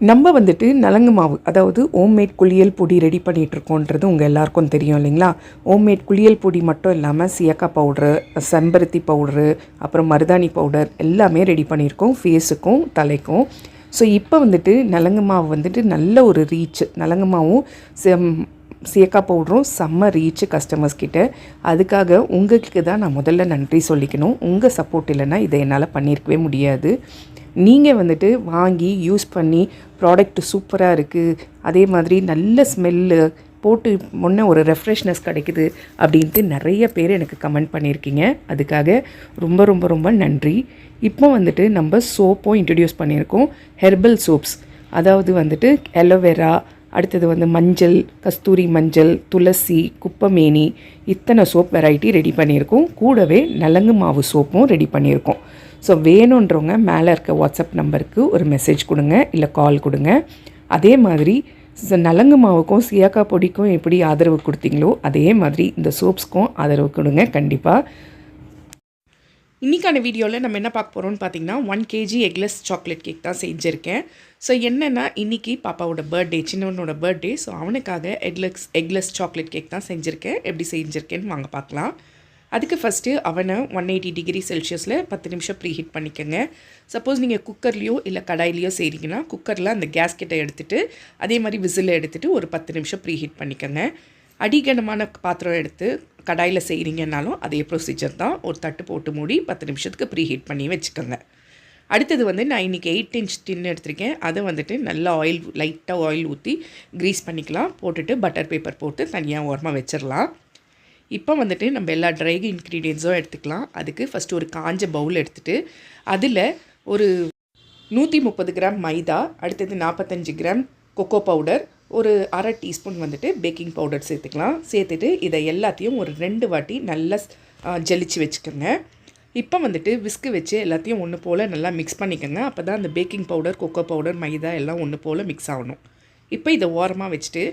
நம்ம வந்துட்டு நலங்கு மாவு அதாவது ஹோம்மேட் குளியல் பொடி ரெடி பண்ணிகிட்ருக்கோன்றது உங்கள் எல்லாருக்கும் தெரியும் இல்லைங்களா? ஹோம்மேட் குளியல் பொடி மட்டும் இல்லாமல் சியக்காய் பவுட்ரு செம்பருத்தி பவுட்ரு அப்புறம் மருதாணி பவுடர் எல்லாமே ரெடி பண்ணியிருக்கோம். ஃபேஸுக்கும் தலைக்கும். ஸோ இப்போ வந்துட்டு நலங்கு மாவு வந்துட்டு நல்ல ஒரு ரீச் நலங்கு மாவும் செம் சியக்கா பவுடரும் செம்ம ரீச்சு கஸ்டமர்ஸ் கிட்ட. அதுக்காக உங்களுக்கு தான் நான் முதல்ல நன்றி சொல்லிக்கணும். உங்கள் சப்போர்ட் இல்லைன்னா இதை என்னால் பண்ணியிருக்கவே முடியாது. நீங்கள் வந்துட்டு வாங்கி யூஸ் பண்ணி ப்ராடக்ட் சூப்பராக இருக்குது அதே மாதிரி நல்ல ஸ்மெல்லு போட்டு முன்ன ஒரு ரெஃப்ரெஷ்னஸ் கிடைக்குது அப்படின்ட்டு நிறைய பேர் எனக்கு கமெண்ட் பண்ணியிருக்கீங்க அதுக்காக ரொம்ப ரொம்ப ரொம்ப நன்றி. இப்போ வந்துட்டு நம்ம சோப்பும் இன்ட்ரடியூஸ் பண்ணியிருக்கோம். ஹெர்பல் சோப்ஸ் அதாவது வந்துட்டு அலோவேரா அடுத்தது வந்து மஞ்சள் கஸ்தூரி மஞ்சள் துளசி குப்பமேனி இத்தனை சோப் வெரைட்டி ரெடி பண்ணியிருக்கோம். கூடவே நலங்கு மாவு சோப்பும் ரெடி பண்ணியிருக்கோம். ஸோ வேணுன்றவங்க மேலே இருக்க வாட்ஸ்அப் நம்பருக்கு ஒரு மெசேஜ் கொடுங்க இல்லை கால் கொடுங்க. அதே மாதிரி நலங்கு மாவுக்கும் சியாக்கா பொடிக்கும் எப்படி ஆதரவு கொடுத்தீங்களோ அதே மாதிரி இந்த சோப்ஸ்க்கும் ஆதரவு கொடுங்க கண்டிப்பாக இன்றைக்கான வீடியோவில் நம்ம என்ன பார்க்க போகிறோம்னு பார்த்தீங்கன்னா one KG eggless chocolate cake தான் செஞ்சுருக்கேன். ஸோ என்னென்னா இன்றைக்கி பாப்பாவோட பர்த்டே சின்னவனோட பர்த்டே ஸோ அவனுக்காக எக்லெஸ் எக்லெஸ் சாக்லேட் கேக் தான் செஞ்சுருக்கேன். எப்படி செஞ்சுருக்கேன்னு வாங்க பார்க்கலாம். அதுக்கு ஃபஸ்ட்டு அவனை ஒன் எயிட்டி டிகிரி செல்சியஸில் பத்து நிமிஷம் ப்ரீ ஹீட் பண்ணிக்கோங்க. சப்போஸ் நீங்கள் குக்கர்லேயோ இல்லை கடாயிலையோ செய்கிறீங்கன்னா குக்கரில் அந்த கேஸ்கெட்டை எடுத்துகிட்டு அதே மாதிரி விசிலை எடுத்துகிட்டு ஒரு பத்து நிமிஷம் ப்ரீ ஹீட் பண்ணிக்கோங்க. அடிகனமான பாத்திரம் எடுத்து கடாயில் செய்கிறீங்கன்னாலும் அதே ப்ரொசீஜர் தான். ஒரு தட்டு போட்டு மூடி பத்து நிமிஷத்துக்கு ப்ரீ ஹீட் பண்ணி வச்சுக்கோங்க. அடுத்தது வந்து நான் இன்றைக்கி எயிட் இன்ச் டின் எடுத்திருக்கேன். அதை வந்துட்டு நல்லா ஆயில் லைட்டாக ஆயில் ஊற்றி க்ரீஸ் பண்ணிக்கலாம். போட்டுட்டு பட்டர் பேப்பர் போட்டு தனியாக ஓரமாக வச்சிடலாம் இப்போ வந்துட்டு நம்ம எல்லா ட்ரை இன்க்ரீடியன்ஸும் எடுத்துக்கலாம். அதுக்கு ஃபஸ்ட்டு ஒரு காஞ்ச பவுல் எடுத்துகிட்டு அதில் ஒரு நூற்றி முப்பது கிராம் மைதா அடுத்தது நாற்பத்தஞ்சு கிராம் கொக்கோ பவுடர் ஒரு அரை டீஸ்பூன் வந்துட்டு பேக்கிங் பவுடர் சேர்த்துக்கலாம். சேர்த்துட்டு இதை எல்லாத்தையும் ஒரு ரெண்டு வாட்டி நல்லா ஜலிச்சு வச்சுக்கோங்க. இப்போ வந்துட்டு விஸ்கு வச்சு எல்லாத்தையும் ஒன்று போல் நல்லா மிக்ஸ் பண்ணிக்கோங்க. அப்போ தான் அந்த பேக்கிங் பவுடர் கொக்கோ பவுடர் மைதா எல்லாம் ஒன்று போல் மிக்ஸ் ஆகணும். இப்போ இதை ஓரமாக வச்சுட்டு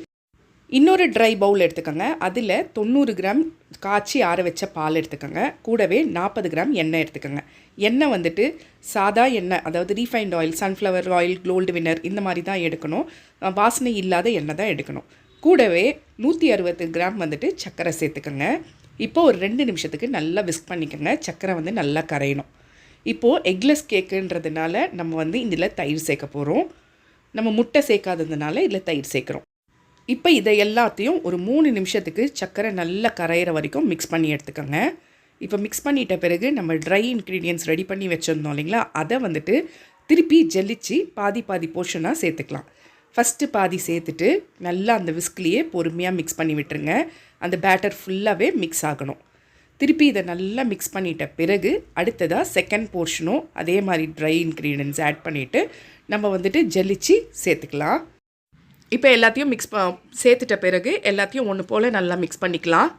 இன்னொரு ட்ரை பவுல் எடுத்துக்கோங்க. அதில் தொண்ணூறு கிராம் காய்ச்சி ஆற வச்ச பால் எடுத்துக்கோங்க. கூடவே நாற்பது கிராம் எண்ணெய் எடுத்துக்கோங்க. எண்ணெய் வந்துட்டு சாதா எண்ணெய் அதாவது refined oil sunflower oil Gold Winner இந்த மாதிரி தான் எடுக்கணும். வாசனை இல்லாத எண்ணெய் தான் எடுக்கணும். கூடவே நூற்றி அறுபது கிராம் வந்துட்டு சர்க்கரை சேர்த்துக்கோங்க. இப்போ ஒரு ரெண்டு நிமிஷத்துக்கு நல்லா விஸ்க் பண்ணிக்கோங்க. சர்க்கரை வந்து நல்லா கரையணும். இப்போது எக்லெஸ் கேக்குன்றதுனால நம்ம வந்து இதில் தயிர் சேர்க்க போகிறோம் நம்ம முட்டை சேர்க்காததுனால இதில் தயிர் சேர்க்குறோம். இப்போ இதை எல்லாத்தையும் ஒரு மூணு நிமிஷத்துக்கு சர்க்கரை நல்லா கரையிற வரைக்கும் மிக்ஸ் பண்ணி எடுத்துக்கோங்க. இப்போ மிக்ஸ் பண்ணிட்ட பிறகு நம்ம ட்ரை இன்க்ரீடியன்ஸ் ரெடி பண்ணி வச்சுருந்தோம் இல்லைங்களா? அதை வந்துட்டு திருப்பி ஜெல்லிச்சு பாதி பாதி போர்ஷனாக சேர்த்துக்கலாம். ஃபஸ்ட்டு பாதி சேர்த்துட்டு நல்லா அந்த விஸ்க்லேயே பொறுமையாக மிக்ஸ் பண்ணி விட்டுருங்க. அந்த பேட்டர் ஃபுல்லாகவே மிக்ஸ் ஆகணும். திருப்பி இதை நல்லா மிக்ஸ் பண்ணிட்ட பிறகு அடுத்ததாக செகண்ட் போர்ஷனும் அதே மாதிரி ட்ரை இன்க்ரீடியன்ஸ் ஆட் பண்ணிவிட்டு நம்ம வந்துட்டு ஜெல்லிச்சு சேர்த்துக்கலாம். இப்போ எல்லாத்தையும் மிக்ஸ் ப சேர்த்துட்ட பிறகு எல்லாத்தையும் ஒன்று போல் நல்லா மிக்ஸ் பண்ணிக்கலாம்.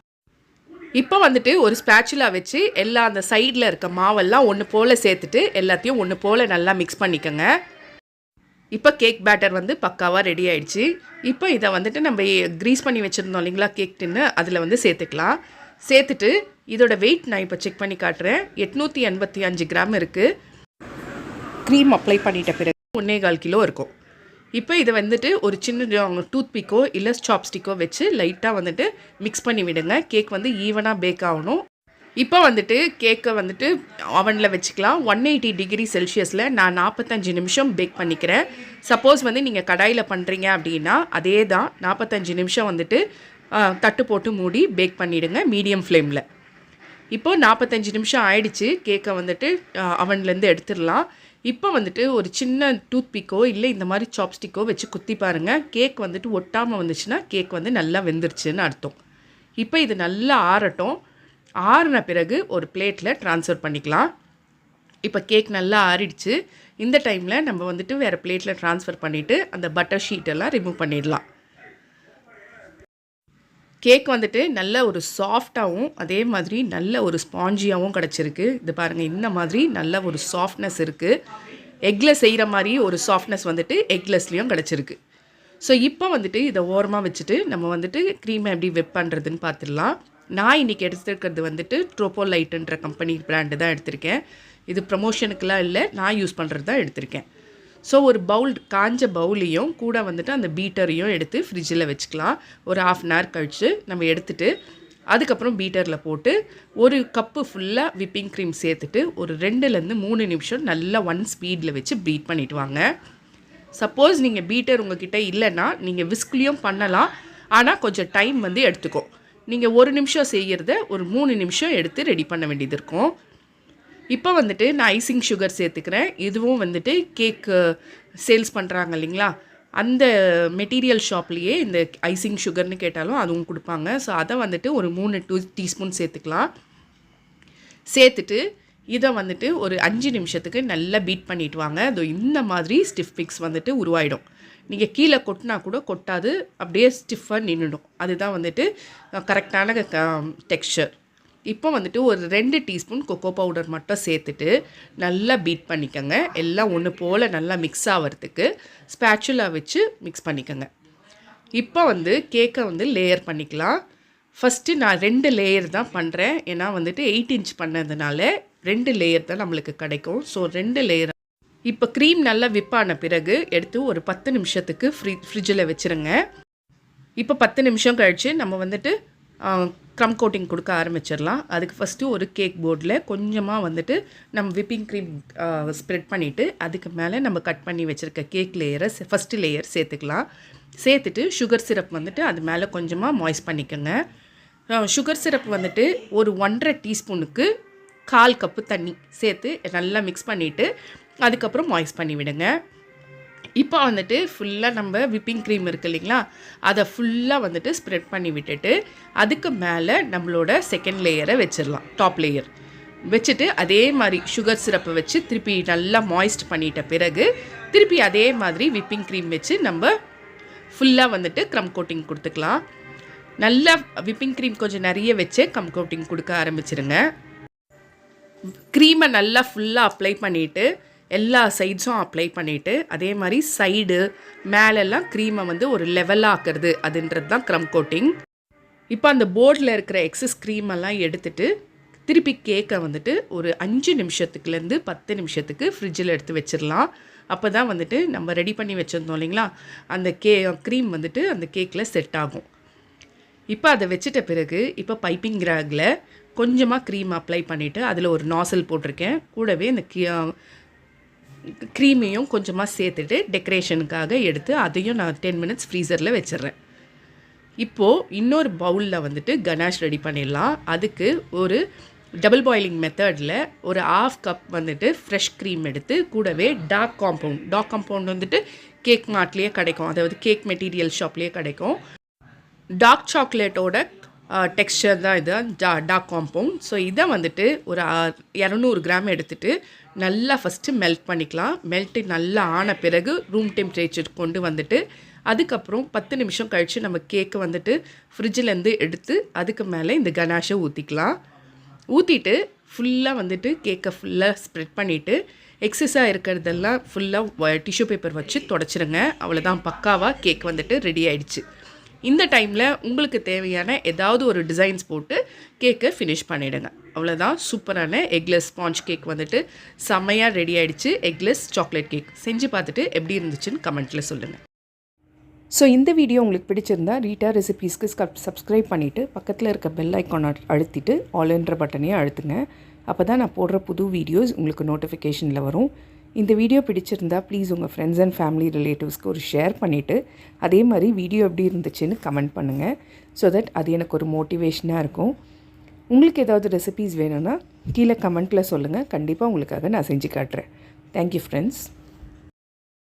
இப்போ வந்துட்டு ஒரு ஸ்பேச்சுலா வச்சு எல்லா அந்த சைடில் இருக்க மாவெல்லாம் ஒன்று போல் சேர்த்துட்டு எல்லாத்தையும் ஒன்று போல் நல்லா மிக்ஸ் பண்ணிக்கோங்க. இப்போ கேக் பேட்டர் வந்து பக்காவாக ரெடி ஆயிடுச்சு. இப்போ இதை வந்துட்டு நம்ம க்ரீஸ் பண்ணி வச்சுருந்தோம் இல்லைங்களா கேக் டின்னு அதில் வந்து சேர்த்துக்கலாம். சேர்த்துட்டு இதோட வெயிட் நான் இப்போ செக் பண்ணி காட்டுறேன். எட்நூற்றி எண்பத்தி அஞ்சு கிராம் இருக்குது க்ரீம் அப்ளை பண்ணிட்ட பிறகு ஒன்றே கால் கிலோ இருக்கும். இப்போ இதை வந்துட்டு ஒரு சின்ன டூத் பிக்கோ இல்லை சாப்ஸ்டிக்கோ வச்சு லைட்டாக வந்துட்டு மிக்ஸ் பண்ணி விடுங்க. கேக் வந்து ஈவனாக பேக் ஆகணும். இப்போ வந்துட்டு கேக்கை வந்துட்டு அவனில் வச்சுக்கலாம். ஒன் எயிட்டி டிகிரி செல்சியஸில் நான் நாற்பத்தஞ்சு நிமிஷம் பேக் பண்ணிக்கிறேன். சப்போஸ் வந்து நீங்கள் கடாயில் பண்ணுறீங்க அப்படின்னா அதே தான் நாற்பத்தஞ்சு நிமிஷம் வந்துட்டு தட்டு போட்டு மூடி பேக் பண்ணிவிடுங்க மீடியம் ஃப்ளேமில் இப்போது நாற்பத்தஞ்சு நிமிஷம் ஆயிடுச்சு. கேக்கை வந்துட்டு அவன்லேருந்து எடுத்துடலாம். இப்போ வந்துட்டு ஒரு சின்ன டூத் பிக்கோ இல்லை இந்த மாதிரி சாப்ஸ்டிக்கோ வச்சு குத்தி பாருங்கள் கேக் வந்துட்டு ஒட்டாமல் வந்துச்சுன்னா கேக் வந்து நல்லா வெந்துருச்சுன்னு அர்த்தம். இப்போ இது நல்லா ஆறட்டும். ஆறின பிறகு ஒரு பிளேட்டில் ட்ரான்ஸ்ஃபர் பண்ணிக்கலாம். இப்போ கேக் நல்லா ஆறிடுச்சு. இந்த டைமில் நம்ம வந்துட்டு வேறு பிளேட்டில் ட்ரான்ஸ்ஃபர் பண்ணிவிட்டு அந்த பட்டர் ஷீட்டெல்லாம் ரிமூவ் பண்ணிடலாம். கேக் வந்துட்டு நல்ல ஒரு சாஃப்டாகவும் அதே மாதிரி நல்ல ஒரு ஸ்பாஞ்சியாகவும் கிடச்சிருக்கு. இது பாருங்கள் இந்த மாதிரி நல்ல ஒரு சாஃப்ட்னஸ் இருக்குது எக்கில் செய்கிற மாதிரி ஒரு சாஃப்ட்னஸ் வந்துட்டு எக்லெஸ்லேயும் கிடச்சிருக்கு. ஸோ இப்போ வந்துட்டு இதை ஓரமாக வச்சுட்டு நம்ம வந்துட்டு க்ரீமை எப்படி வெப் பண்ணுறதுன்னு பார்த்துடலாம் நான் இன்றைக்கி எடுத்துருக்கிறது வந்துட்டு ட்ரோப்போ லைட்டுன்ற கம்பெனி பிராண்டு தான் எடுத்திருக்கேன். இது ப்ரமோஷனுக்கெலாம் இல்லை நான் யூஸ் பண்ணுறது தான் எடுத்திருக்கேன். ஸோ ஒரு பவுல் காஞ்ச பவுலையும் கூட வந்துட்டு அந்த பீட்டரையும் எடுத்து ஃப்ரிட்ஜில் வச்சுக்கலாம். ஒரு ஆஃப் அன் ஹவர் கழித்து நம்ம எடுத்துட்டு அதுக்கப்புறம் பீட்டரில் போட்டு ஒரு கப்பு ஃபுல்லாக விப்பிங் க்ரீம் சேர்த்துட்டு ஒரு ரெண்டுலேருந்து மூணு நிமிஷம் நல்லா ஒன் ஸ்பீடில் வச்சு பீட் பண்ணிட்டு வாங்க. சப்போஸ் நீங்கள் பீட்டர் உங்ககிட்ட இல்லைன்னா நீங்கள் விஸ்க்லேயும் பண்ணலாம். ஆனால் கொஞ்சம் டைம் வந்து எடுத்துக்கும் நீங்கள் ஒரு நிமிஷம் செய்கிறத ஒரு மூணு நிமிஷம் எடுத்து ரெடி பண்ண வேண்டியது இருக்கும். இப்போ வந்துட்டு நான் ஐசிங் சுகர் சேர்த்துக்கிறேன். இதுவும் வந்துட்டு கேக்கு சேல்ஸ் பண்ணுறாங்க இல்லைங்களா? அந்த மெட்டீரியல் ஷாப்லேயே இந்த ஐசிங் சுகர்னு கேட்டாலும் அதுவும் கொடுப்பாங்க. ஸோ அதை வந்துட்டு ஒரு மூணு டூ டீஸ்பூன் சேர்த்துக்கலாம். சேர்த்துட்டு இதை வந்துட்டு ஒரு அஞ்சு நிமிஷத்துக்கு நல்லா பீட் பண்ணிட்டு வாங்க. அது இந்த மாதிரி ஸ்டிஃப் பிக்ஸ் வந்துட்டு உருவாயிடும். நீங்கள் கீழே கொட்டினா கூட கொட்டாது அப்படியே ஸ்டிஃபாக நின்றுடும் அதுதான் வந்துட்டு கரெக்டான டெக்ஸ்சர் இப்போ வந்துட்டு ஒரு ரெண்டு டீஸ்பூன் கொக்கோ பவுடர் மட்டும் சேர்த்துட்டு நல்லா பீட் பண்ணிக்கோங்க. எல்லாம் ஒன்று போல் நல்லா மிக்ஸ் ஆகிறதுக்கு ஸ்பேச்சுலா வச்சு மிக்ஸ் பண்ணிக்கோங்க. இப்போ வந்து கேக்கை வந்து லேயர் பண்ணிக்கலாம். ஃபஸ்ட்டு நான் ரெண்டு லேயர் தான் பண்ணுறேன் ஏன்னா வந்துட்டு எயிட் இன்ச் பண்ணதுனால ரெண்டு லேயர் தான் நம்மளுக்கு கிடைக்கும். ஸோ ரெண்டு லேயர் இப்போ க்ரீம் நல்லா விப்பான பிறகு எடுத்து ஒரு பத்து நிமிஷத்துக்கு ஃப்ரி ஃப்ரிட்ஜில் வச்சுருங்க. இப்போ பத்து நிமிஷம் கழித்து நம்ம வந்துட்டு க்ரம் கோட்டிங் கொடுக்க ஆரம்பிச்சிடலாம். அதுக்கு ஃபஸ்ட்டு ஒரு கேக் போர்டில் கொஞ்சமாக வந்துட்டு நம்ம விப்பிங் க்ரீம் ஸ்ப்ரெட் பண்ணிவிட்டு அதுக்கு மேலே நம்ம கட் பண்ணி வச்சுருக்க கேக் லேயரை ஃபஸ்ட்டு லேயர் சேர்த்துக்கலாம். சேர்த்துட்டு சுகர் சிரப் வந்துட்டு அது மேலே கொஞ்சமாக மாய்ஸ் பண்ணிக்கோங்க. சுகர் சிரப் வந்துட்டு ஒரு ஒன்றரை டீஸ்பூனுக்கு கால் கப்பு தண்ணி சேர்த்து நல்லா மிக்ஸ் பண்ணிவிட்டு அதுக்கப்புறம் மாய்ஸ் பண்ணி விடுங்க. இப்போ வந்துட்டு ஃபுல்லாக நம்ம விப்பிங் க்ரீம் இருக்குது இல்லைங்களா? அதை ஃபுல்லாக வந்துட்டு ஸ்ப்ரெட் பண்ணி விட்டுட்டு அதுக்கு மேலே நம்மளோட செகண்ட் லேயரை வச்சிடலாம் டாப் லேயர் வச்சுட்டு அதே மாதிரி சுகர் சிரப்பை வச்சு திருப்பி நல்லா மாய்ஸ்ட் பண்ணிட்ட பிறகு திருப்பி அதே மாதிரி விப்பிங் க்ரீம் வச்சு நம்ம ஃபுல்லாக வந்துட்டு க்ரம் கோட்டிங் கொடுத்துக்கலாம். நல்லா விப்பிங் க்ரீம் கொஞ்சம் நிறைய வச்சு க்ரம் கோட்டிங் கொடுக்க ஆரம்பிச்சிருங்க. க்ரீமை நல்லா ஃபுல்லாக அப்ளை பண்ணிவிட்டு எல்லா சைட்ஸும் அப்ளை பண்ணிவிட்டு அதே மாதிரி சைடு மேலெல்லாம் க்ரீமை வந்து ஒரு லெவலாக ஆக்குறது அதுன்றது தான் க்ரம் கோட்டிங் இப்போ அந்த போர்டில் இருக்கிற எக்ஸஸ் க்ரீமெல்லாம் எடுத்துட்டு திருப்பி கேக்கை வந்துட்டு ஒரு அஞ்சு நிமிஷத்துக்குலேருந்து பத்து நிமிஷத்துக்கு ஃப்ரிட்ஜில் எடுத்து வச்சிடலாம் அப்போ தான் வந்துட்டு நம்ம ரெடி பண்ணி வச்சுருந்தோம் இல்லைங்களா? அந்த கே க்ரீம் வந்துட்டு அந்த கேக்கில் செட் ஆகும். இப்போ அதை வச்சிட்ட பிறகு இப்போ பைப்பிங் கிராகில் கொஞ்சமாக க்ரீம் அப்ளை பண்ணிவிட்டு அதில் ஒரு நாசல் போட்டிருக்கேன். கூடவே இந்த க்ரீமையும் கொஞ்சமாக சேர்த்துட்டு டெக்கரேஷனுக்காக எடுத்து அதையும் நான் டென் மினிட்ஸ் ஃப்ரீசரில் வச்சிடுறேன். இப்போது இன்னொரு பவுலில் வந்துட்டு கனாஷ் ரெடி பண்ணிடலாம். அதுக்கு ஒரு டபுள் பாயிலிங் மெத்தடில் ஒரு ஆஃப் கப் வந்துட்டு ஃப்ரெஷ் க்ரீம் எடுத்து கூடவே டார்க் காம்பவுண்ட் டார்க் காம்பவுண்ட் வந்துட்டு கேக் மார்ட்லேயே கிடைக்கும். அதாவது கேக் மெட்டீரியல் ஷாப்லேயே கிடைக்கும். டார்க் சாக்லேட்டோட டெக்ஸ்சர் தான் இது. டா டார்க் காம்பவுண்ட் ஸோ இதை வந்துட்டு ஒரு இரநூறு கிராம் எடுத்துகிட்டு நல்லா ஃபஸ்ட்டு மெல்ட் பண்ணிக்கலாம். மெல்ட்டு நல்லா ஆன பிறகு ரூம் டெம்பரேச்சர் கொண்டு வந்துட்டு அதுக்கப்புறம் பத்து நிமிஷம் கழித்து நம்ம கேக்கு வந்துட்டு ஃப்ரிட்ஜிலேருந்து எடுத்து அதுக்கு மேலே இந்த கனாஷை ஊற்றிக்கலாம் ஊற்றிட்டு ஃபுல்லாக வந்துட்டு கேக்கை ஃபுல்லாக ஸ்ப்ரெட் பண்ணிவிட்டு எக்ஸஸாக இருக்கிறதெல்லாம் ஃபுல்லாக டிஷ்யூ பேப்பர் வச்சு தொடச்சிருங்க. அவ்வளோதான் பக்காவாக கேக் வந்துட்டு ரெடி ஆயிடுச்சு. இந்த டைமில் உங்களுக்கு தேவையான ஏதாவது ஒரு டிசைன்ஸ் போட்டு கேக்கை ஃபினிஷ் பண்ணிவிடுங்க அவ்வளோதான் சூப்பரான எக்லெஸ் ஸ்பாஞ்ச் கேக் வந்துட்டு செம்மையாக ரெடி ஆகிடுச்சு எக்லெஸ் சாக்லேட் கேக் செஞ்சு பார்த்துட்டு எப்படி இருந்துச்சுன்னு கமெண்ட்டில் சொல்லுங்கள் ஸோ இந்த வீடியோ உங்களுக்கு பிடிச்சிருந்தா ரீட்டா ரெசிபீஸ்க்கு சப்ஸ்கிரைப் பண்ணிவிட்டு பக்கத்தில் இருக்க பெல் ஐக்கானை அழுத்திட்டு ஆல்ன்ற பட்டனையும் அழுத்துங்க. அப்போ தான் நான் போடுற புது வீடியோஸ் உங்களுக்கு நோட்டிஃபிகேஷனில் வரும். இந்த வீடியோ பிடிச்சிருந்தா ப்ளீஸ் உங்கள் ஃப்ரெண்ட்ஸ் அண்ட் ஃபேமிலி ரிலேட்டிவ்ஸ்க்கு ஒரு ஷேர் பண்ணிவிட்டு அதே மாதிரி வீடியோ எப்படி இருந்துச்சுன்னு கமெண்ட் பண்ணுங்கள் ஸோ தட் அது எனக்கு ஒரு மோட்டிவேஷனாக இருக்கும். உங்களுக்கு ஏதாவது ரெசிபீஸ் வேணும்னா கீழே கமெண்ட்டில் சொல்லுங்கள் கண்டிப்பாக உங்களுக்காக நான் செஞ்சு காட்டுறேன். Thank you friends